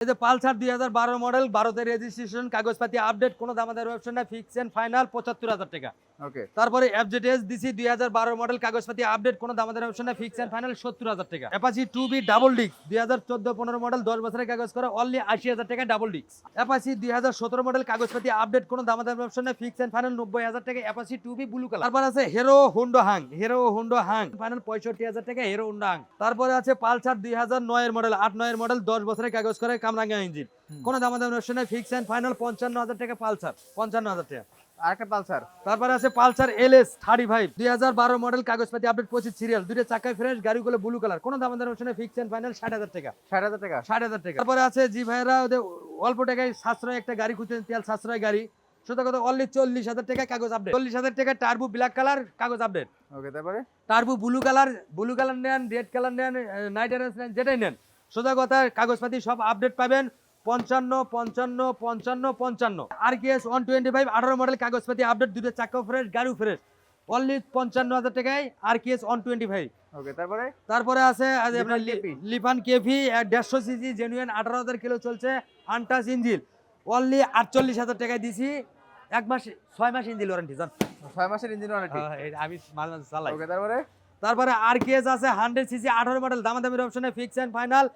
এই যে পালসার দুই হাজার বারো মডেল বারোতে রেজিস্ট্রেশন কাগজপাতি আপডেট কোনো দামাদার ব্যবসা না ফিক্স এন্ড ফাইনাল পঁচাত্তর হাজার টাকা। ওকে তারপরে এফজেডএস দিছি দুই হাজার বারো মডেল কাগজপাতি আপডেট কোনো দামাদার ব্যবসা না ফিক্স এন্ড ফাইনাল সত্তর হাজার টাকা। অ্যাপাচি টু বি ডাবল ডিক্স দুই হাজার চোদ্দ পনেরো মডেল দশ বছরের কাগজ করা অনলি আশি হাজার টাকা ডাবল ডিক্স অ্যাপাচি দুই হাজার সতেরো মডেল কাগজপাতি আপডেট কোনো দামাদার ব্যবসা না ফিক্স এন্ড ফাইনাল নব্বই হাজার টাকা Apache two B blue colour তারপর আছে hero হুন্ডো Hang hero হুন্ডো Hang final পঁয়ষট্টি হাজার টাকা হিরো হুন্ডো হাং তারপরে আছে পালসার দুই হাজার নয়ের মডেল আট নয়ের মডেল দশ বছরের কাগজ করে কামরাঙ্গা ইঞ্জিন কোনো দামাদার ব্যবসা না ফিক্স এন্ড ফাইনাল পঞ্চান্ন হাজার টাকা পালসার পঞ্চান্ন হাজার টাকা। আর একটা পালসার? তারপরে আছে Pulsar L S thirty five দুই হাজার বারো মডেল কাগজপাতি আপডেট পঁচিশ সিরিয়াল দুটো চাকায় ফ্রেশ গাড়িগুলো ব্লু কালার কোনো দাম দামের অপশনে ফিক্স এন্ড ফাইনাল ষাট হাজার টাকা। ষাট হাজার টাকা? ষাট হাজার টাকা। তারপরে আছে জি ভাইরা ওদের অল্প টাকায় সাশ্রয় একটা গাড়ি খুঁজছেন তেল সাশ্রয় গাড়ি। সুতরাং কথা অনলি চল্লিশ হাজার টাকা কাগজ আপডেট চল্লিশ হাজার টাকা টার্বু ব্ল্যাক কালার কাগজ আপডেট ওকে তারপরে? Turbo blue colour blue colour নেন রেড কালার নেন নাইট নেন যেটাই নেন। সোজা কথা কাগজপাতি সব আপডেট পাবেন। পঞ্চান্ন পঞ্চান্ন পঞ্চান্ন পঞ্চান্ন। R K S one twenty five আঠারো মডেল কাগজপাতি আপডেট দুটো চাকা ফ্রেশ গাড়ি ফ্রেশ অনলি পঞ্চান্ন হাজার টাকায় R K S one twenty five okay তারপরে? তারপরে আছে আপনার লিফান কেভি। দেড়শো সিসি জেনুইন আঠারো হাজার কিলো চলছে আনটাস ইঞ্জিল অনলি আটচল্লিশ হাজার টাকায় দিছি। এক মাস ছয় মাস ইঞ্জিল ওয়ারেন্টি জান। ছয় মাসের ইঞ্জিন ওয়ারেন্টি আমি মাঝে মাঝে চালাই। ওকে তারপরে? তারপরে আর কেস আছে হান্ড্রেড সিসি আঠারো মডেল দামাদামির অপশনে ফিক্স অ্যান্ড ফাইনাল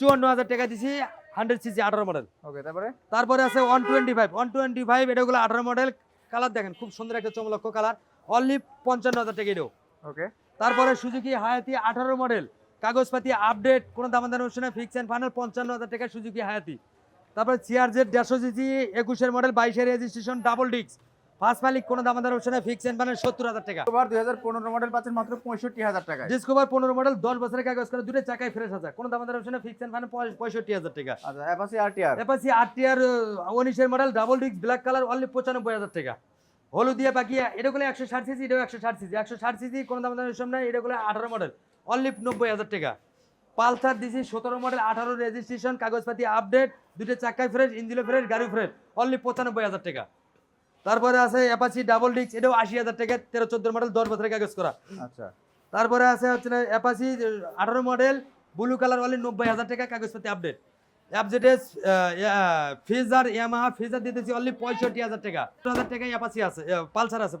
চুয়ান্ন হাজার টাকা দিছি হান্ড্রেড সিসি আঠারো মডেল ওকে তারপরে? তারপরে আছে one twenty five one twenty five এটাগুলো আঠারো মডেল কালার দেখেন খুব সুন্দর একটা চমলক্ষ কালার অনলি পঞ্চান্ন হাজার টাকা এটাও। ওকে তারপরে সুজুকি হায়াতি আঠারো মডেল কাগজপাতি আপডেট কোনো দামাদার অপশনে ফিক্স অ্যান্ড ফাইনাল পঞ্চান্ন হাজার টাকা সুজুকি হায়াতি তারপরে সিআরজেড দেড়শো সিসি একুশের মডেল বাইশের রেজিস্ট্রেশন ডাবল ডিক্স ফার্স্ট মালিক কোনো দামাদার অপশনে ফিক্স অ্যান্ড ফাইনাল সত্তর হাজার টাকা। দুই হাজার পনেরো মডেল পাচ্ছেন মাত্র পঁয়ষট্টি হাজার ডিসকভার পনেরো মডেল দশ বছরের কাগজ করে দুটো চাকায় ফ্রেশ আছে। কোনো দামাদার অপশনে ফিক্স অ্যান্ড ফাইনাল পঁয়ষট্টি হাজার টাকা। আচ্ছা অ্যাপাসি আরটিআর এপাশি আট উনিশের model double disc black colour only পঁচানব্বই হাজার টাকা। এটা একশো ষাট সিসি এটাও একশো ষাট সিসি একশো ষাট সিসি কোনো দাম দামের সামনে এটা গুলো আঠারো মডেল অনলি নব্বই হাজার টাকা। পালসার দিছি সতেরো মডেল আঠারো রেজিস্ট্রেশন কাগজপাতি আপডেট দুটো চাকায় ফ্রেশ ইঞ্জিনও ফ্রেশ গাড়ি ফ্রেশ অনলি পঁচানব্বই হাজার টাকা। তারপরে আছে অ্যাপাচি ডাবল ডিস্ক এটাও আশি হাজার টাকা তেরো চোদ্দ মডেল দশ বছরের কাগজ করা। আচ্ছা। তারপরে আছে হচ্ছে অ্যাপাচি আঠারো মডেল ব্লু কালার ওয়ালি নব্বই হাজার টাকা কাগজপাতি আপডেট অ্যাপজেটেস ফিজার ইয়ামাহা ফিজার দিতেছি অনলি পঁয়ষট্টি হাজার টাকা। হাজার টাকায় অ্যাপাচি আছে পালসার আছে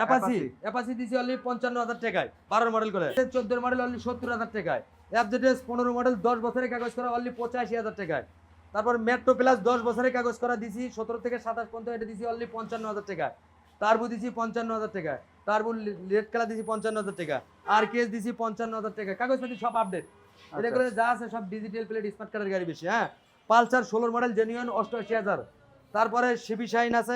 অ্যাপাচি। অ্যাপাচি দিছি অনলি পঞ্চান্ন হাজার টাকায় বারোর মডেল করে। চোদ্দোর মডেল অনলি সত্তর হাজার টাকায়। অ্যাপজেটেস পনেরো মডেল দশ বছরের কাগজ করা অনলি পঁচাশি হাজার টাকায়। তারপর মেট্রো প্লাস দশ বছরের কাগজ করা দিছি সতেরো থেকে সাতাশ পর্যন্ত এটা দিছি অনলি পঞ্চান্ন হাজার টাকায় তারবু দিছি পঞ্চান্ন হাজার টাকায় তারবু রেড কালার দিছি পঞ্চান্ন হাজার টাকা আর কেস দিছি পঞ্চান্ন হাজার টাকা কাগজপাতি সব আপডেট এটা আচ্ছা। করে যা আছে সব ডিজিটাল প্লেট স্মার্ট কার্ডের গাড়ি বেশি হ্যাঁ? পালসার ষোলোর মডেল জেনুইন অষ্টআশি হাজার। তারপরে সিবি শাইন আছে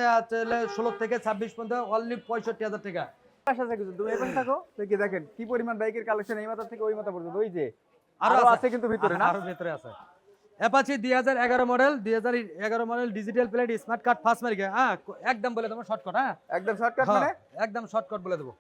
ষোলো থেকে ছাব্বিশ পর্যন্ত অনলি পঁয়ষট্টি হাজার টাকা। পাশে আছে তুমি এখানে থাকো দেখি দেখেন কি পরিমাণ বাইকের কালেকশন এই মাথা থেকে ওই মাথা পর্যন্ত ওই যে। আরও আছে কিন্তু ভিতরে না? আরও ভিতরে আছে। অ্যাপাচি দুই হাজার এগারো মডেল দুই হাজার এগারো model digital plate smart card first মার্কে হ্যাঁ একদম বলে দেবো শর্টকাট হ্যাঁ? একদম শর্টকাট হ্যাঁ, মানে? একদম শর্টকাট বলে দেবো।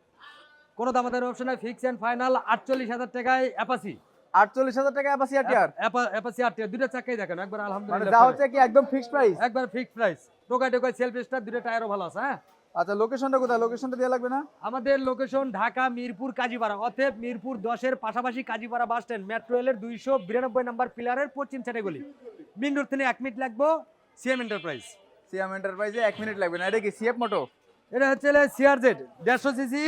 কোনো দামাদের অপশন নাই ফিক্স এন্ড ফাইনাল আটচল্লিশ হাজার টাকায় অ্যাপাচি। আটচল্লিশ হাজার টাকা অ্যাপাসি আরটিআর অ্যাপাচি আট দুটো চাকাই দেখেন একবার মানে আলহামদুলিল্লাহ যা হচ্ছে কি একদম ফিক্সড প্রাইস একবার ফিক্স প্রাইস টোকাই টোকাই সেলফ স্টার দুটো টায়ারও ভালো আছে হ্যাঁ? আচ্ছা লোকেশনটা কোথায়? লোকেশনটা দেওয়া লাগবে না? আমাদের লোকেশন ঢাকা মিরপুর কাজীপাড়া। অতএব মিরপুর দশের পাশাপাশি কাজীপাড়া বাস স্ট্যান্ড মেট্রো রেলের দুইশো বিরানব্বই নাম্বার পিলারের পশ্চিম সাইডে গলি মেন রোড থেকে এক মিনিট লাগবো সিএম এন্টারপ্রাইজ সিএম এন্টারপ্রাইজে এক মিনিট লাগবে না। এটা কি সিএফ মোটো এটা হচ্ছে সিআরজেড দেড়শো সিসি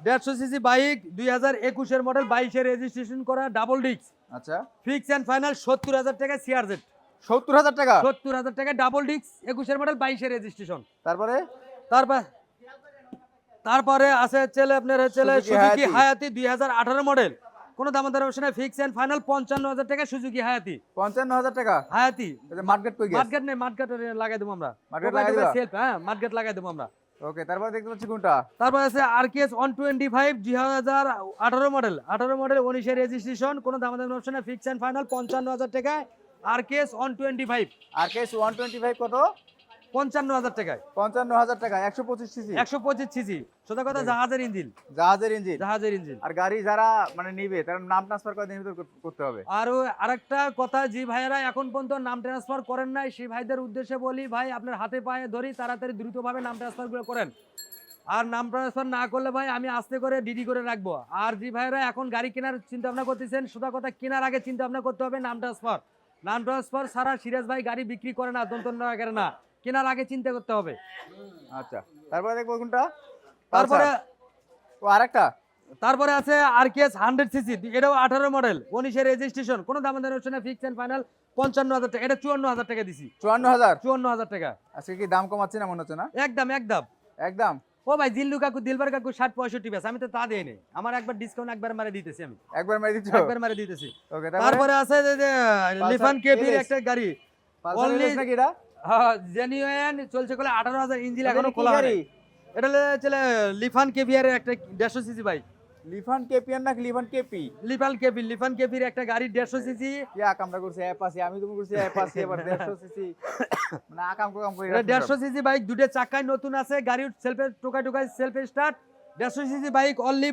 দেড়শো সিসি বাইক দুই হাজার একুশের মডেল বাইশের রেজিস্ট্রেশন করা ডাবল ডিস্ক আচ্ছা। ফিক্স অ্যান্ড ফাইনাল সত্তর হাজার টাকা সিআরজেড সত্তর হাজার টাকা? সত্তর হাজার টাকা ডাবল ডিস্ক একুশের মডেল বাইশের রেজিস্ট্রেশন তারপরে? তারপর তারপরে আছে হচ্ছে আপনার হচ্ছে সুজুকি হায়াতি। দুই হাজার আঠারো মডেল কোনো দাম দর অপশনে ফিক্স এন্ড ফাইনাল পঞ্চান্ন হাজার টাকা সুজুকি হায়াতি। পঞ্চান্ন হাজার টাকা? হায়াতি। মার্কেট কই মার্কেট নেই মার্কেট লাগাই দেবো আমরা। Market লাগাই দিবা? সেলফ হ্যাঁ মার্কেট লাগাই দেবো আমরা। ওকে তারপরে দেখতে পাচ্ছি কোনটা? তারপর আছে আরকেএস ওয়ান টোয়েন্টি ফাইভ দুই হাজার আঠারো মডেল আঠারো মডেল উনিশের রেজিস্ট্রেশন কোনো দাম অপশনে ফিক্স এন্ড ফাইনাল পঞ্চান্ন হাজার টাকা RKS one twenty five R K S one twenty five কত? পঞ্চান্ন হাজার টাকায়। পঞ্চান্ন হাজার টাকা একশো পঁচিশ সিসি। একশো পঁচিশ সিসি। সোজা কথা জাহাজের ইঞ্জিন। জাহাজের ইঞ্জিন। জাহাজের ইঞ্জিন। আর গাড়ি যারা মানে নিবে তার নাম ট্রান্সফার করে দিনের করতে হবে। আর আরেকটা কথা যে ভাইয়েরা এখন পর্যন্ত নাম ট্রান্সফার করেন নাই। সেই ভাইদের উদ্দেশ্যে বলি ভাই আপনার হাতে পায়ে ধরি তাড়াতাড়ি দ্রুতভাবে নাম ট্রান্সফারগুলো করেন। আর নাম ট্রান্সফার না করলে ভাই আমি আস্তে করে ডিডি করে রাখব। আর যে ভাইয়েরা এখন গাড়ি কেনার চিন্তা ভাবনা করতেছেন। সোজা কথা কেনার আগে চিন্তা ভাবনা করতে হবে নাম ট্রান্সফার নান ট্রান্সফার সারা সিরাজ ভাই গাড়ি বিক্রি করে না দন্তন করে না। কেনার আগে চিন্তা করতে হবে। আচ্ছা তারপরে দেখব কোনটা? তারপরে ও আরেকটা? তারপরে আছে আরকেএস হান্ড্রেড সিসি এটাও আঠারো মডেল উনিশের রেজিস্ট্রেশন কোনো দাম দামের অপশনে ফিক্স এন্ড ফাইনাল পঞ্চান্ন হাজার টাকা এটা চুয়ান্ন হাজার টাকা দিছি। চুয়ান্ন হাজার? চুয়ান্ন হাজার টাকা। আজকে কি দাম কমাচ্ছে না মনে হচ্ছে না? একদম একদম। একদম? ও ভাই জিল্লু কাকু দিলবার কাকু ষাট পঁয়ষট্টি ব্যাস আমি তো তা দিই নেই। আমার একবার ডিসকাউন্ট একবার মারে দিতেছি আমি। একবার মেরে দিচ্ছ? একবার মারে দিতেছি। ওকে তারপরে? আছে যে লিফান LS একটা গাড়ি। নাকি এটা? জেনুইন চলছে কোলে আঠারো হাজার ইঞ্জিন এখনও খোলা? হয়নি। এটা চলে লিফান কেবিয়ারের একটা দেড়শো সিসি বাইক লিফান কেপিয়ান নাকি লিফান কেপি? লিফান কেবি লিফান কেবির একটা গাড়ি দেড়শো সিসি। কি আকামটা করছে অ্যাপাসি আমি তুমি করছি অ্যাপাসি এবার 150 সিসি। মানে আকাম কাম করে এটা দেড়শো সিসি বাইক দুটো চাকায় নতুন আছে গাড়ির সেলফে টোকায় টোকায় সেলফে স্টার্ট দেড়শো সিসি বাইক অল অনলি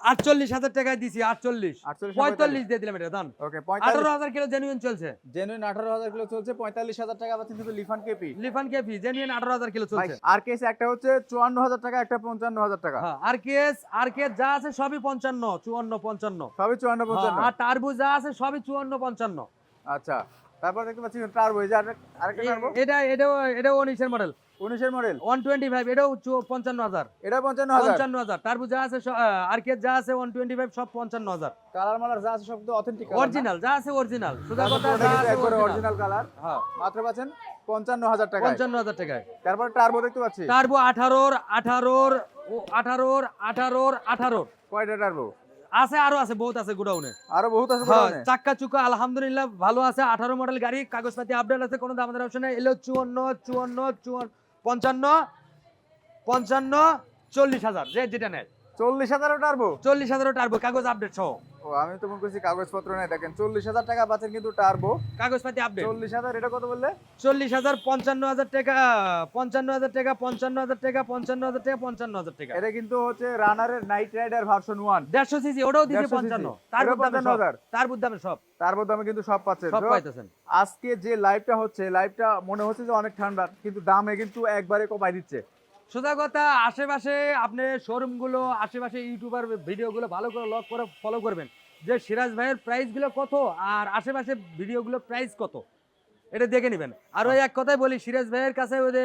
আটচল্লিশ হাজার টাকায় দিছি আটচল্লিশ। 48 পঁয়তাল্লিশ দিয়ে দিলাম এটা দান ওকে আঠারো হাজার কিলো জেনুইন চলছে। জেনুইন 18000 কিলো চলছে 45000 টাকা পাচ্ছেন কিন্তু Lifan K P Lifan K P genuine আঠারো হাজার কিলো চলছে। আর কেস একটা হচ্ছে 54000 টাকা একটা 55000 টাকা। হ্যাঁ আর কেস আর কেস যা আছে সবই পঞ্চান্ন চুয়ান্ন পঞ্চান্ন। সবই 54 হ্যাঁ, 55 আর টার্বো যা আছে সবই চুয়ান্ন পঞ্চান্ন। আচ্ছা তারপর দেখতে পাচ্ছি টার্বো এই যে আরেকটা টার্বো এটা এটাও এটাও উনিশের মডেল 19 এর মডেল ওয়ান টোয়েন্টি ফাইভ এটাও চু- পঞ্চান্ন হাজার। এটা 55000 পঞ্চান্ন হাজার। টার্বো যা আছে আর কেস যা আছে ওয়ান টোয়েন্টি ফাইভ সব পঞ্চান্ন হাজার। কালার মালার যা আছে সব তো অথেন্টিক অরিজিনাল যা আছে অরিজিনাল সোজা কথা যা আছে অরিজিনাল কালার হ্যাঁ। মাত্র পাচ্ছেন 55000 টাকা পঞ্চান্ন হাজার টাকায়। তারপর টার্বো দেখতে পাচ্ছি। টার্বো আঠারোর আঠারোর ও আঠারোর আঠারোর আঠারোর। কয়টা টার্বো আছে আরও আছে বহুত আছে গুডাউনে। আরও বহুত আছে হ্যাঁ গোডাউনে? চাক্কা চুকা আলহামদুলিল্লাহ ভালো আছে আঠারো মডেল গাড়ি কাগজপাতি আপডেট আছে কোনো দাম অপশন নাই। এলো চুয়ান্ন চুয়ান্ন চুয়ান্ন পঞ্চান্ন পঞ্চান্ন চল্লিশ হাজার যে যেটা নেয়। 40000 টার্বো চল্লিশ হাজারও টার্বো কাগজ আপডেট সহ। ও আমি তো মনে করছি কাগজপত্র নেই। দেখেন 40000 টাকা পাচ্ছেন কিন্তু টার্বো কাগজপাতি আপডেট 40000 এটা কত বললে? চল্লিশ হাজার পঞ্চান্ন হাজার টাকা পঞ্চান্ন হাজার টাকা পঞ্চান্ন হাজার টাকা পঞ্চান্ন হাজার টাকা পঞ্চান্ন হাজার টাকা। এটা কিন্তু হচ্ছে রানারের নাইট রাইডার ভার্সন 1 দেড়শো সিসি ওটাও দিছে 150 cc পঞ্চান্ন। তার বুদ্ধামে সব। তার সব। টার্বো দামে কিন্তু সব পাচ্ছেন। সব পাইতেছেন। আজকে যে লাইভটা হচ্ছে লাইভটা মনে হচ্ছে যে অনেক ঠান্ডা কিন্তু দামে কিন্তু একবারে কমাই দিচ্ছে। সোজা কথা আশেপাশে আপনি শোরুমগুলো আশেপাশে ইউটিউবার ভিডিওগুলো ভালো করে লক করে ফলো করবেন। যে সিরাজ ভাইয়ের প্রাইসগুলো কত আর আশেপাশে ভিডিওগুলো প্রাইস কত? এটা দেখে নেবেন। আর ওই এক কথাই বলি সিরাজ ভাইয়ের কাছে ওই যে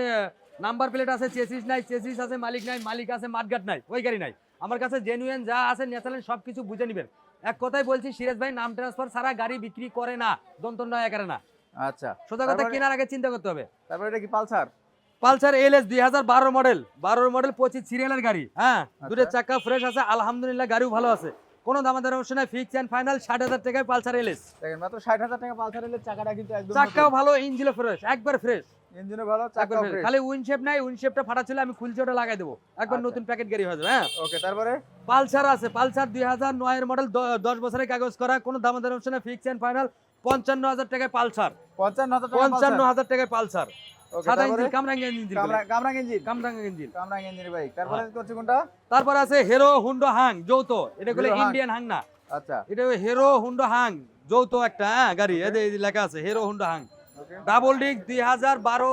নাম্বার প্লেট আছে চেসিস নাই চেসিস আছে মালিক নাই মালিক আছে মাঠঘাট নাই ওই গাড়ি নাই। আমার কাছে জেনুইন যা আছে ন্যাচারাল সব কিছু বুঝে নেবেন। এক কথাই বলছি সিরাজ ভাই নাম ট্রান্সফার সারা গাড়ি বিক্রি করে না দন্তন নয় একারে না। আচ্ছা। সোজা কথা কেনার আগে চিন্তা করতে হবে। তারপরে এটা কি পালসার? পালসার এল এস দুই হাজার বারো মডেল। বারোর মডেল পঁচিশ সিরিয়ালের গাড়ি হ্যাঁ? দুটো চাকা ফ্রেশ আছে আলহামদুলিল্লাহ গাড়িও ভালো আছে। কোনো দামাদার অপশন নাই ফিক্স অ্যান্ড ফাইনাল ষাট হাজার টাকায় পালসার এল এস দেখেন মাত্র 60000 টাকা পালসার এলে চাকাটা কিন্তু একদম চাকাও ভালো ইঞ্জিনও ফ্রেশ একবার ফ্রেশ ইঞ্জিনও ভালো চাকাও ফ্রেশ খালি উইনশেপ নাই উইনশেপটা ফাটা ছিল আমি খুলছে ওটা লাগাই দেবো। একবার আচ্ছা। নতুন প্যাকেট গাড়ি হয়ে যাবে হ্যাঁ? ওকে তারপরে? পালসার আছে পালসার দুই হাজার নয়ের মডেল দশ বছরের কাগজ করা কোনো দামাদার অপশনে ফিক্স ফাইনাল পঞ্চান্ন হাজার টাকায় পালসার। পঞ্চান্ন হাজার টাকায় পালসার। সাদা তারপরে? ইঞ্জিন কামরাঙ্গা ইঞ্জিন কামরা ইঞ্জিন? কামরাঙ্গা ইঞ্জিন। কামরাং ইঞ্জিন ভাই। তারপরে হ্যাঁ। করছে কোনটা? তারপর আছে হিরো হুন্ডো হাং যৌথ। এটা গুলো ইন্ডিয়ান হাং না। আচ্ছা। এটা হিরো হুন্ডো হাং যৌথ একটা হ্যাঁ গাড়ি। এই লেখা আছে হিরো হুন্ডো হাং ডাবল ডিক দুই হাজার বারো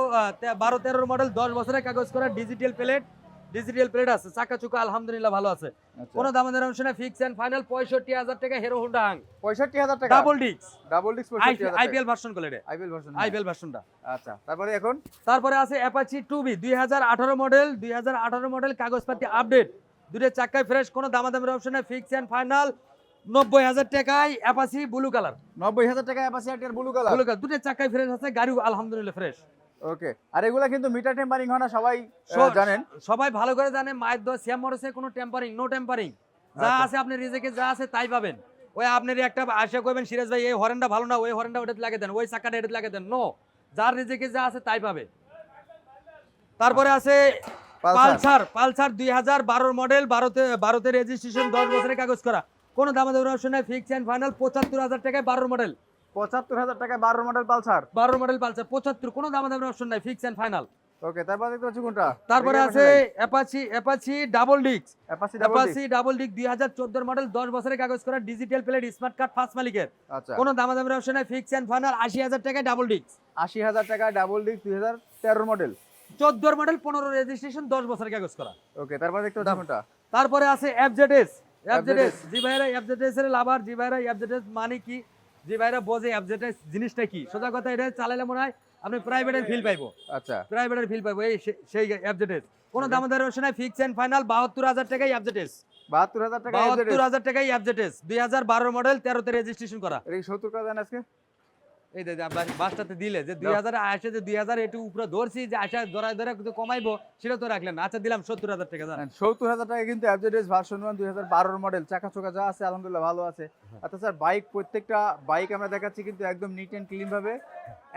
বারো তেরোর মডেল দশ বছরের কাগজ করা ডিজিটাল প্লেট ডিজিটাল প্লেট আছে চাকা চুকা আলহামদুলিল্লাহ ভালো আছে। কোনো দামাদের অংশনে ফিক্স এন্ড ফাইনাল পঁয়ষট্টি হাজার টাকা হিরো হুন্ডা হাং 65000 টাকা? ডাবল ডিক্স ডাবল ডিস্ক 65000 টাকা। আইপিএল ভার্সন করে রে আইপিএল ভার্সন আইপিএল ভার্সনটা আচ্ছা তারপরে এখন? তারপরে আছে অ্যাপাচি টু বি দুই হাজার আঠারো মডেল দুই হাজার আঠারো মডেল কাগজপাতি আপডেট দুটো চাক্কায় ফ্রেশ কোনো দামাদামের অপশনে ফিক্স এন্ড ফাইনাল নব্বই হাজার টাকায় অ্যাপাচি ব্লু কালার 90000 টাকা অ্যাপাসি আর ব্লু কালার ব্লু কালার দুটো চাক্কায় ফ্রেশ আছে গাড়িও আলহামদুলিল্লাহ ফ্রেশ ওকে। আর এগুলা কিন্তু মিটার টেম্পারিং হয় না সবাই জানেন। সবাই ভালো করে জানে মায়ের দোয়া মরসে কোনো টেম্পারিং নো টেম্পারিং যা আচ্ছা। আছে আপনি রিজেকে যা আছে তাই পাবেন। ওই আপনার একটা আশা করবেন সিরাজ ভাই এই হরেনটা ভালো না ওই হরেনটা ওটাতে দেন ওই চাকাটা এটাতে দেন। নো যার রিজেকে যা আছে তাই পাবে। তারপরে আছে পালসার। পালসার দুই হাজার বারোর মডেল বারোতে বারোতে রেজিস্ট্রেশন দশ বছরের কাগজ করা। কোনো দামে দেওয়ার অপশন নাই ফিক্স অ্যান্ড ফাইনাল পঁচাত্তর হাজার টাকায় বারোর মডেল 75000 টাকা 12 মডেল পালসার? মডেল পালসার পঁচাত্তর কোনো দামে দেওয়ার অপশন নাই ফিক্স অ্যান্ড ফাইনাল ওকে তারপর দেখতে পাচ্ছি কোনটা? তারপরে আছে অ্যাপাচি অ্যাপাচি ডাবল ডিক্স অ্যাপাসি অ্যাপাচি ডাবল ডিক দুই হাজার চোদ্দোর মডেল দশ বছরের কাগজ করা digital plate smart card first মালিকের। আচ্ছা। কোনো দামাদামের অপশন নাই ফিক্স অ্যান্ড ফাইনাল আশি হাজার টাকায় ডাবল ডিক্স 80000 টাকা ডাবল ডিস্ক 2013 মডেল চোদ্দোর মডেল পনেরো রেজিস্ট্রেশন দশ বছরের কাগজ করা। ওকে তারপর দেখতে পাচ্ছি কোনটা? তারপরে আছে এফজেডএস এফজেডএস FZS জি ভাইরা এফজেডএস এর লাভার জি ভাইরা এফজেডএস মানে কি? যে ভাইরা বোঝে যেটা জিনিসটা কি? সোজা কথা এটা চালাইলে মনে হয় আপনি প্রাইভেটের ফিল পাইবো। আচ্ছা। প্রাইভেটের ফিল পাইবো এই সেই অ্যাবজেটেস কোনো দামাদার রয়েছে না ফিক্স এন্ড ফাইনাল বাহাত্তর হাজার টাকাই অ্যাবজেটেস বাহাত্তর হাজার টাকা বাহাত্তর হাজার টাকাই অ্যাবজেটেস দুই হাজার বারো মডেল তেরোতে রেজিস্ট্রেশন করা। সত্তর কাজ আজকে? এই যে বাসটাতে দিলে যে দুই হাজার আসে যে দুই হাজার একটু উপরে ধরছি যে আশা ধরা কমাইবো সেটা তো রাখলেন আচ্ছা দিলাম সত্তর হাজার টাকা জান সত্তর হাজার টাকা কিন্তু ভার্সন ওয়ান দুই হাজার বারোর মডেল চাকা চোকা যা আছে আলহামদুলিল্লাহ ভালো আছে। আচ্ছা স্যার বাইক প্রত্যেকটা বাইক আমরা দেখাচ্ছি কিন্তু একদম নিট অ্যান্ড ক্লিন ভাবে।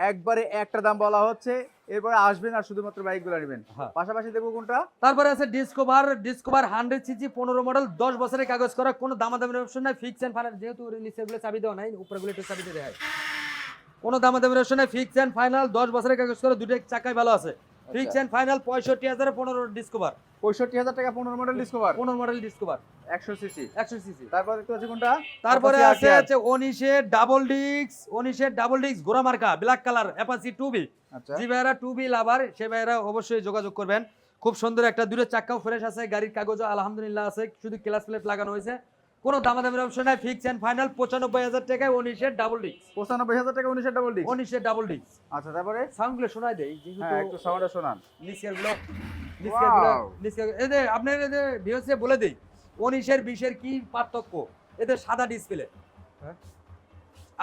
একবারে একটা দাম বলা হচ্ছে এরপরে আসবেন আর শুধুমাত্র বাইকগুলো নেবেন। হ্যাঁ। পাশাপাশি দেখব কোনটা? তারপরে আছে ডিসকভার ডিসকভার হান্ড্রেড সিজি পনেরো মডেল দশ বছরের কাগজ করা কোনো দামাদামের অপশন নাই ফিক্স এন্ড ফাইনাল যেহেতু চাবি দেওয়া নাই উপরে গুলো একটু চাবি দিয়ে দেয় কোনো দামাদামের অপশন নাই। ফিক্স এন্ড ফাইনাল দশ বছরের কাগজ করা দুটো চাকায় ভালো আছে। ফিক্স এন্ড ফাইনাল পঁয়ষট্টি হাজার পনেরো ডিসকভার পঁয়ষট্টি হাজার টাকা পনেরো মডেল ডিসকভার পনেরো মডেল ডিসকভার একশো সিসি একশো সিসি তারপর দেখতে পাচ্ছি কোনটা? তারপরে আছে হচ্ছে অনিশের ডাবল ডিক্স অনিশের ডাবল ডিক্স গোরা মার্কা black colour Apache two V আচ্ছা। যে ভাইয়েরা টু বি লাভার সে ভাইয়েরা অবশ্যই যোগাযোগ করবেন। খুব সুন্দর একটা দূরের চাক্কাও ফ্রেশ আছে গাড়ির কাগজও আলহামদুলিল্লাহ আছে শুধু ক্লাস প্লেট লাগানো হয়েছে। কোনো দামাদামের অপশন নাই ফিক্স এন্ড ফাইনাল পঁচানব্বই হাজার টাকায় উনিশের ডাবল ডিক্স পঁচানব্বই হাজার টাকা উনিশের ডাবল ডিস্ক উনিশের ডাবল ডিক্স আচ্ছা তারপরে? সাউন্ডগুলো শোনায় দেয় হ্যাঁ একটু সাউন্ডটা শোনান। নিচেরগুলো নিচেরগুলো নিচের এই যে আপনার এই যে ভিউসে বলে দেই উনিশের বিশের কি পার্থক্য? এদের সাদা ডিসপ্লে হ্যাঁ।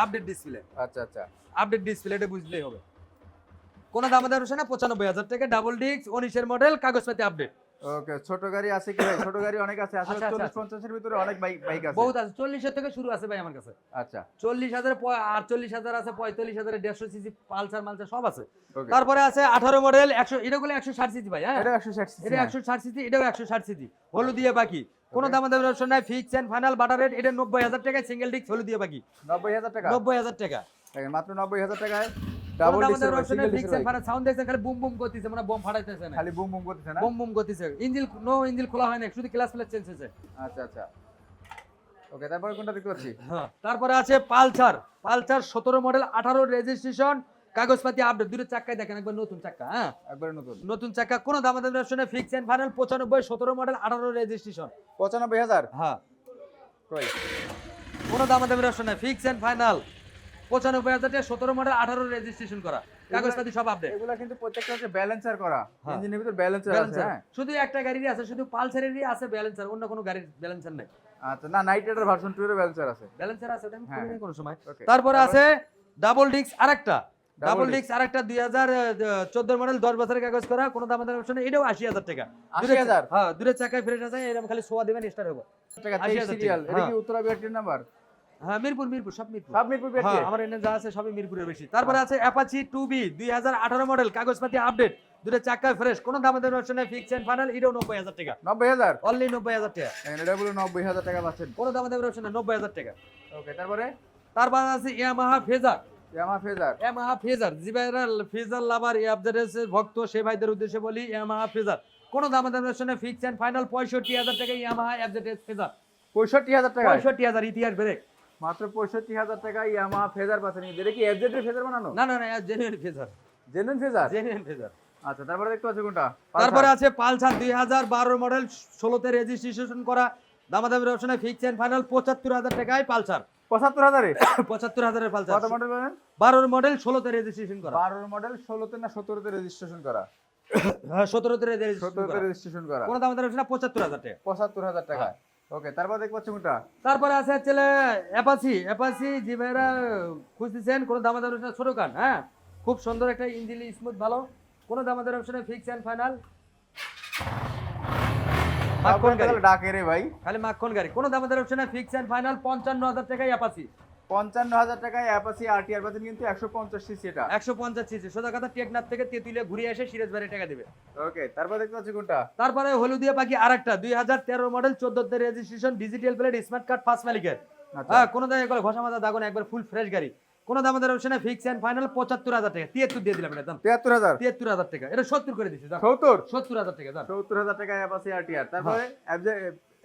আপডেট ডিসপ্লে আচ্ছা আচ্ছা। আপডেট ডিসপ্লে এটা বুঝলেই হবে। কোন দাম দাম না পঁচানব্বই হাজার টাকা ডাবল ডিস্ক উনিশের মডেল কাগজপাতি আপডেট ওকে ছোট গাড়ি আছে কি ভাই? ছোট গাড়ি অনেক আছে। আসলে আচ্ছা, আচ্ছা, চল্লিশ আচ্ছা। ভিতরে অনেক বাইক বাইক আছে। বহুত আছে। চল্লিশের থেকে শুরু আছে ভাই আমার কাছে। আচ্ছা। চল্লিশ হাজার আটচল্লিশ হাজার আছে পঁয়তাল্লিশ হাজার দেড়শো সিসি পালসার মালসার সব আছে। তারপরে আছে আঠারো মডেল একশো এটা গুলো একশো ষাট সিসি ভাই হ্যাঁ? এটা একশো ষাট এটা একশো ষাট সিসি এটাও একশো ষাট সিসি। হলু দিয়ে বাকি। কোনো দাম দামের অপশন নাই। ফিক্স এন্ড ফাইনাল বাটার রেট এটা নব্বই হাজার টাকা সিঙ্গেল ডিস্ক হলু দিয়ে বাকি। নব্বই হাজার টাকা? নব্বই হাজার টাকা। মাত্র নব্বই হাজার টাকায়? কোনো ডাবল দাম ডিস্কের দামের বাইক অপশন নাই সিঙ্গেল ফিক্স ডিস্কের সাউন্ড দেখছেন খালি বুম বুম করতেছে মানে বম ফাটাইতেছে না। খালি বুম বুম করতেছে না? বুম বুম করতেছে। ইঞ্জিল নো ইঞ্জিল খোলা হয় না শুধু ক্লাস প্লেট চেঞ্জ হয়েছে। আচ্ছা আচ্ছা। ওকে তারপরে কোনটা দেখতে পাচ্ছি? তারপরে আছে পালসার। পালসার সতেরো মডেল আঠারো রেজিস্ট্রেশন কাগজপাতি আপডেট দুটো চাক্কায় দেখেন একবার নতুন চাক্কা হ্যাঁ? একবারে নতুন। নতুন চাক্কা কোনো দাম অপশনে ফিক্স এন্ড ফাইনাল পঁচানব্বই সতেরো মডেল আঠারো রেজিস্ট্রেশন পঁচানব্বই হাজার? হ্যাঁ। কই? কোনো দাম দামের অপশনে ফিক্স এন্ড ফাইনাল পঁচানব্বই হাজার টাকা সতেরো মডেল আঠারো রেজিস্ট্রেশন করা। কাগজপাতি সব আপডেট এগুলা কিন্তু প্রত্যেকটা হচ্ছে ব্যালেন্সার করা। হ্যাঁ। ইঞ্জিনের ভিতর ব্যালেন্সার আছে হ্যাঁ। শুধু একটা গাড়িরই আছে শুধু পালসারেরই আছে ব্যালেন্সার অন্য কোনো গাড়ির ব্যালেন্সার নেই। আচ্ছা না নাইট রাইডার ভার্সন 2 এর ব্যালেন্সার আছে। ব্যালেন্সার আছে আমি হ্যাঁ, কোনো সময়। তারপরে আছে ডাবল ডিক্স আরেকটা। ডাবল আরেকটা দুই হাজার চোদ্দ মডেল দশ বছরের কাগজ করা কোনো দাম দামের অপশন এটাও আশি হাজার টাকা। দূরে 80,000? হ্যাঁ দূরে চাকায় ফ্রেশ আছে এরকম খালি সোয়া দেবেন স্টার হবে টাকা 80,000 23 সিরিয়াল এটা কি হ্যাঁ। উত্তরা নাম্বার হ্যাঁ মিরপুর মিরপুর সব মিরপুর। সব মিরপুর হ্যাঁ আমার এনে যা আছে সবই মিরপুরের বেশি। তারপরে আছে অ্যাপাচি টু বি দুই হাজার আঠারো মডেল কাগজপাতি আপডেট দুটো চাকা ফ্রেশ কোনো দাম দামের অপশন নেই ফিক্স এন্ড ফাইনাল এটাও নব্বই হাজার টাকা। 90000 অনলি নব্বই হাজার টাকা। এটা বলে 90000 টাকা পাচ্ছেন। কোনো দাম দামের অপশন নেই নব্বই হাজার টাকা। ওকে তারপরে? তারপর আছে Yamaha Fazer Yamaha Fazer Yamaha Fazer যে ভাইরা ফেজার লাভার এই ভক্ত সেই ভাইদের উদ্দেশ্যে বলি ইয়ামাহা ফেজার কোনো দাম অপশন নেই ফিক্স এন্ড ফাইনাল পঁয়ষট্টি হাজার টাকা ইয়ামাহা আপডেটের ফেজার 65000 টাকা পঁয়ষট্টি হাজার ইতিহাস ব্রেক মাত্র 65000 টাকা ইয়ামা ফেজার পাচ্ছেন এটা কি এফজেড ফেজার বানানো? না না না genuine Fazer. Genuine Fazer? Genuine Fazer. আচ্ছা তারপরে দেখতে পাচ্ছি কোনটা? তারপরে আছে পালসার দুই হাজার বারো মডেল ষোলোতে রেজিস্ট্রেশন করা দামাদামের অপশনে ফিক্স এন্ড ফাইনাল পঁচাত্তর হাজার টাকায় পালসার। 75000 এ পঁচাত্তর হাজারের কত মডেল বলেন বারোর মডেল ষোলোতে রেজিস্ট্রেশন করা। 12 এর মডেল 16 তে না 17 তে রেজিস্ট্রেশন করা? হ্যাঁ সতেরোতে 17 তে রেজিস্ট্রেশন করা। কোনো দামাদামের অপশনে পঁচাত্তর হাজার টাকা। 75000 টাকা ওকে তারপর কোনটা তারপরে আছে ছেলে অ্যাপাসি অ্যাপাসি যে ভাইরা খুঁজতেছেন কোনো দামাদার অপশনে ছোটো কান হ্যাঁ? খুব সুন্দর একটা ইঞ্জিন স্মুথ ভালো। কোনো দামাদার অপশনে ফিক্স এন্ড ফাইনাল মাখন গাড়ি। ডাকে রে ভাই। খালি মাখন গাড়ি। কোনো দামাদার অপশনে ফিক্স এন্ড ফাইনাল পঞ্চান্ন হাজার টাকায় অ্যাপাসি পঞ্চান্ন হাজার টাকায় অ্যাপাসি আরটিআর পাচ্ছেন কিন্তু একশো পঞ্চাশ সিসি এটা। একশো পঞ্চাশ সিসি। সোজা কথা টেকনাথ থেকে তেঁতুলিয়া ঘুরে এসে সিরাজ বাড়ি টাকা দেবে। ওকে তারপর দেখতে পাচ্ছি কোনটা? তারপরে হলুদিয়া পাখি আরেকটা দুই হাজার তেরো model চোদ্দতে registration digital plate smart card first মালিকের। আচ্ছা। হ্যাঁ কোনো দামে করে ঘষা মাথা দাগন একবার ফুল ফ্রেশ গাড়ি। কোনো দাম আমাদের অপশনে ফিক্স এন্ড ফাইনাল পঁচাত্তর হাজার টাকা। তিয়াত্তর দিয়ে দিলাম এটা তিয়াত্তর হাজার? তিয়াত্তর হাজার টাকা। এটা সত্তর করে দিচ্ছি সত্তর? সত্তর হাজার টাকা সত্তর হাজার টাকায় অ্যাপাসি আরটিআর তারপরে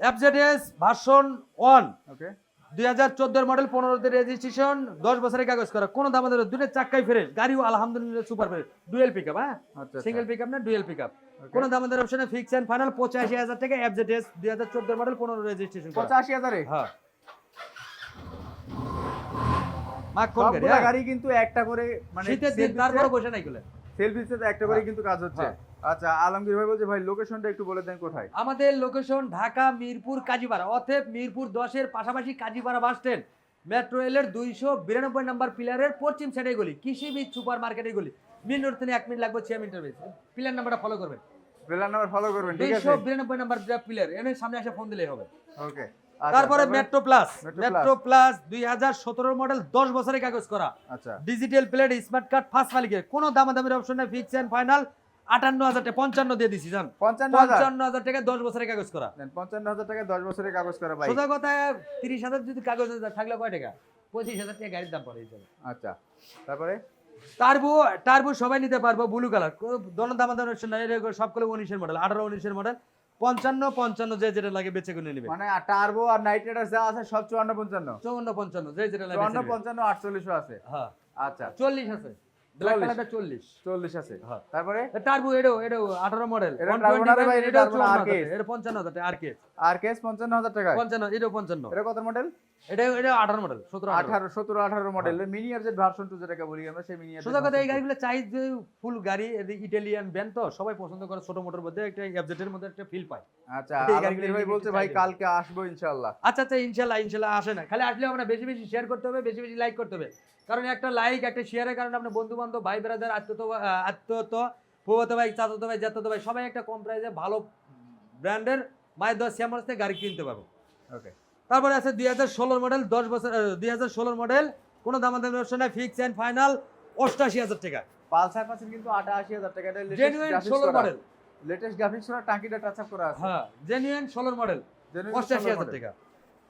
এফজেডএস ভার্সন ওয়ান ওকে। দুই হাজার চোদ্দোর মডেল পনেরোতে রেজিস্ট্রেশন দশ বছরের কাগজ করা। কোনো দাম আমাদের দুটো চাক্কাই ফ্রেশ গাড়িও আলহামদুলিল্লাহ super fresh dual pickup হ্যাঁ? আচ্ছা সিঙ্গেল পিক আপ না ডুয়েল পিক আপ কোনো দাম আমাদের অপশনে ফিক্স এন্ড ফাইনাল পঁচাশি হাজার টাকা এফজেডএস দুই হাজার চোদ্দোর মডেল পনেরো রেজিস্ট্রেশন পঁচাশি হাজারে? হ্যাঁ। মাখন গাড়ি গাড়ি কিন্তু একটা করে মানে শীতের দিন তারপরে বসে নাই গুলো সেলফিতে একটা করে কিন্তু কাজ হচ্ছে। হ্যাঁ। আচ্ছা আলমগীর ভাই বলছে ভাই লোকেশনটা একটু বলে দেন কোথায়? আমাদের লোকেশন ঢাকা মিরপুর কাজীপাড়া। অতএব মিরপুর দশের পাশাপাশি কাজীপাড়া বাস স্ট্যান্ড মেট্রো রেলের দুইশো বিরানব্বই নম্বর পিলারের পশ্চিম সাইডে গলি কৃষি বীজ সুপার মার্কেটে গলি মিন রোড থেকে এক মিনিট লাগবে ছিয়া মিনিটের বেশি পিলার নাম্বারটা ফলো করবেন। বেলার নাম্বার ফলো করবেন ঠিক দুইশো আছে বিরানব্বই নাম্বার পিলার এনে সামনে এসে ফোন দিলেই হবে। ওকে তারপরে মেট্রো প্লাস মেট্রো প্লাস দুই হাজার সতেরো মডেল দশ বছরের কাগজ করা। আচ্ছা। Digital plate smart card first মালিকের। কোনো দামাদামির অপশন নেই ফিক্স এন্ড ফাইনাল আটান্ন হাজার টাকা পঞ্চান্ন দিয়ে দিছি জান। পঞ্চান্ন হাজার? টাকা দশ বছরের কাগজ করা। পঞ্চান্ন হাজার টাকা দশ বছরের কাগজ করা ভাই। সোজা কথা তিরিশ হাজার যদি কাগজ থাকলে কয় টাকা? পঁচিশ হাজার টাকা গাড়ির দাম পড়ে জন্য। আচ্ছা তারপরে? টার্বো টার্বো সবাই নিতে পারব ব্লু কালার দোনো নাই এরকম সবগুলো উনিশের মডেল আঠারো উনিশের মডেল পঞ্চান্ন পঞ্চান্ন যে যেটা লাগে বেচে কিনে নেবে। মানে টার্বো আর নাইট রাইডার যা আছে সব চুয়ান্ন পঞ্চান্ন। চৌন্ন পঞ্চান্ন যে যেটা লাগে চুয়ান্ন পঞ্চান্ন আটচল্লিশও আছে। হ্যাঁ। আচ্ছা। চল্লিশ আছে। ব্ল্যাক কালারটা চল্লিশ। চল্লিশ আছে। হ্যাঁ। তারপরে? টার্বো এডো এডো আঠারো মডেল এটা turbo না রে ভাই, এটা turbo না, RKS এটা পঞ্চান্ন হাজার টাকা আর কে আর কেস পঞ্চান্ন হাজার টাকা পঞ্চান্ন এটাও পঞ্চান্ন। এটা কত মডেল এটা এটা আঠারো মডেল মডেল মিনিয়ার যে ভার্সন টু যেটাকে বলি আমরা সেই মিনিয়ার সোজা কথা এই গাড়িগুলো চাই যে ফুল গাড়ি ইটালিয়ান ব্যান্ড তো সবাই পছন্দ করে ছোট মোটর মধ্যে একটা এফজেটের মধ্যে একটা ফিল পায়। আচ্ছা এই গাড়িগুলো ভাই বলছে ভাই কালকে আসব ইনশাআল্লাহ। আচ্ছা আচ্ছা আসে না। খালি আসলে আমরা বেশি বেশি শেয়ার করতে হবে বেশি বেশি লাইক করতে হবে। কারণ একটা লাইক একটা শেয়ারের কারণে আপনার বন্ধু বান্ধব ভাই বেড়াদের আত্মত আত্মত ভাই চাচত ভাই জাতত ভাই সবাই একটা কম প্রাইসে ভালো ব্র্যান্ডের মায়ের দশ শ্যামার থেকে গাড়ি কিনতে পারব। ওকে তারপরে আছে দুই হাজার ষোলোর মডেল দশ বছর দুই হাজার ষোলোর মডেল কোনো দামাদামি অপশন নাই ফিক্স অ্যান্ড ফাইনাল অষ্টাশি হাজার টাকা। পালসার পাচ্ছেন কিন্তু আটাশি হাজার টাকা। জেনুইন ষোলোর মডেল লেটেস্ট গ্রাফিক্স করা টাঙ্কিটা টাচ আপ করা আছে। হ্যাঁ জেনুইন ষোলোর মডেল অষ্টাশি হাজার টাকা।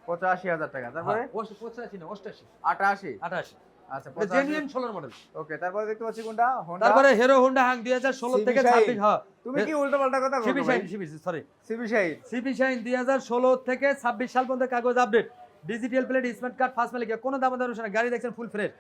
পঁচাশি হাজার টাকা। তারপরে? হ্যাঁ, পঁচাশি না অষ্টাশি। আটাশি। আটাশি। আচ্ছা জেনুইন ষোলোর মডেল ওকে তারপরে দেখতে পাচ্ছি কোনটা? হোন্ডা তারপরে হিরো হোন্ডা হাং দুই হাজার ষোলো CB থেকে শাইন। ছাব্বিশ হ্যাঁ। তুমি কি উল্টো পাল্টা কথা CB Shine CB sorry CB Shine CB Shine দুই হাজার ষোলো থেকে ছাব্বিশ সাল পর্যন্ত কাগজ update digital plate smart card first মালিক কোনো দাম দাম না গাড়ি দেখছেন ফুল ফ্রেশ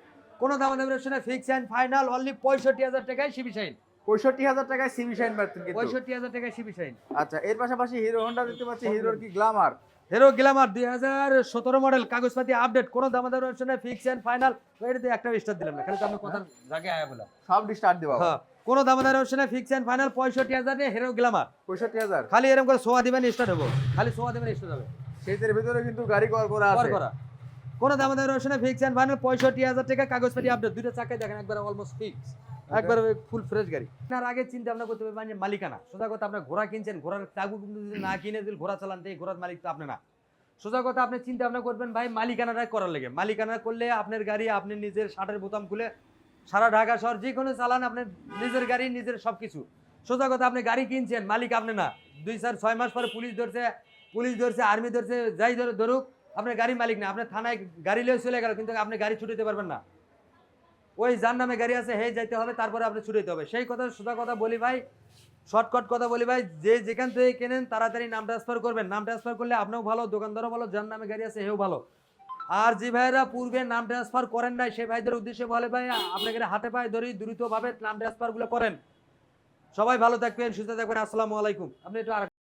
কোনো দাম দাম না ফিক্স অ্যান্ড ফাইনাল অনলি পঁয়ষট্টি হাজার টাকায় সিবি শাইন পঁয়ষট্টি হাজার টাকায় সিবি শাইন পাচ্ছেন পঁয়ষট্টি হাজার টাকায় সিবি শাইন আচ্ছা এর পাশাপাশি হিরো হোন্ডা দেখতে পাচ্ছি হিরোর কি গ্লামার হিরো গ্ল্যামার দুই হাজার সতেরো মডেল কাগজপাতি আপডেট কোনো দাম দাম না ফিক্স অ্যান্ড ফাইনাল এটাতে একটা স্টার দিলাম না খালি তো আপনি কথার জায়গায় আয়া বলা সব স্টার্ট দেওয়া হ্যাঁ কোনো দাম দাম না ফিক্স অ্যান্ড ফাইনাল পঁয়ষট্টি হাজার হিরো গ্ল্যামার পঁয়ষট্টি হাজার। খালি এরকম করে সোয়া দিবেন স্টার্ট হব। খালি সোয়া দিবেন স্টার্ট হবে। শীতের ভিতরে কিন্তু গাড়ি কর করা আছে। করা। কোন দামে দামে রয়েছে ফিক্স এন্ড ফাইনাল পঁয়ষট্টি হাজার টাকা কাগজপাতি আপডেট দুটো চাকায় দেখেন একবার অলমোস্ট ফিক্স একবার ফুল ফ্রেশ গাড়ি। আপনার আগে চিন্তা ভাবনা করতে হবে মানে মালিকানা। সোজা কথা আপনার ঘোড়া কিনছেন, ঘোড়ার চাকু কিন্তু না কিনে যদি ঘোড়া চালান এই ঘোড়ার মালিক তো আপনি না। সোজা কথা, আপনি চিন্তা ভাবনা করবেন, ভাই মালিকানাটাই করার লেগে। মালিকানা করলে আপনার গাড়ি, আপনি নিজের শার্টের বোতাম খুলে সারা ঢাকা শহর যে কোনো চালান আপনার নিজের গাড়ি, নিজের সব কিছু সোজা কথা, আপনি গাড়ি কিনছেন, মালিক আপনি না। দুই, চার, ছয় মাস পরে পুলিশ ধরছে পুলিশ ধরছে, আর্মি ধরছে, যাই ধরে ধরুক, আপনার গাড়ির মালিক না। আপনার থানায় গাড়ি লিয়ে চলে গেল, কিন্তু আপনি গাড়ি ছুটাতে পারবেন না। ওই যার নামে গাড়ি আছে হে যাইতে হবে, তারপরে আপনি ছুটাইতে হবে। সেই কথা, সোজা কথা বলি ভাই শর্টকাট কথা বলি ভাই, যে যেখান থেকে কেনেন, তাড়াতাড়ি নাম ট্রান্সফার করবেন। নাম ট্রান্সফার করলে আপনিও ভালো, দোকানদারও ভালো, যার নামে গাড়ি আছে, হেও ভালো। আর যে ভাইরা, পূর্বে নাম ট্রান্সফার করেন নাই সেই ভাইদের উদ্দেশ্যে বলে ভাই আপনাকে হাতে পায়ে ধরি, দ্রুতভাবে নাম ট্রান্সফারগুলো করেন। সবাই ভালো থাকবেন, সুস্থ থাকবেন, আসসালামু আলাইকুম। আপনি একটু আর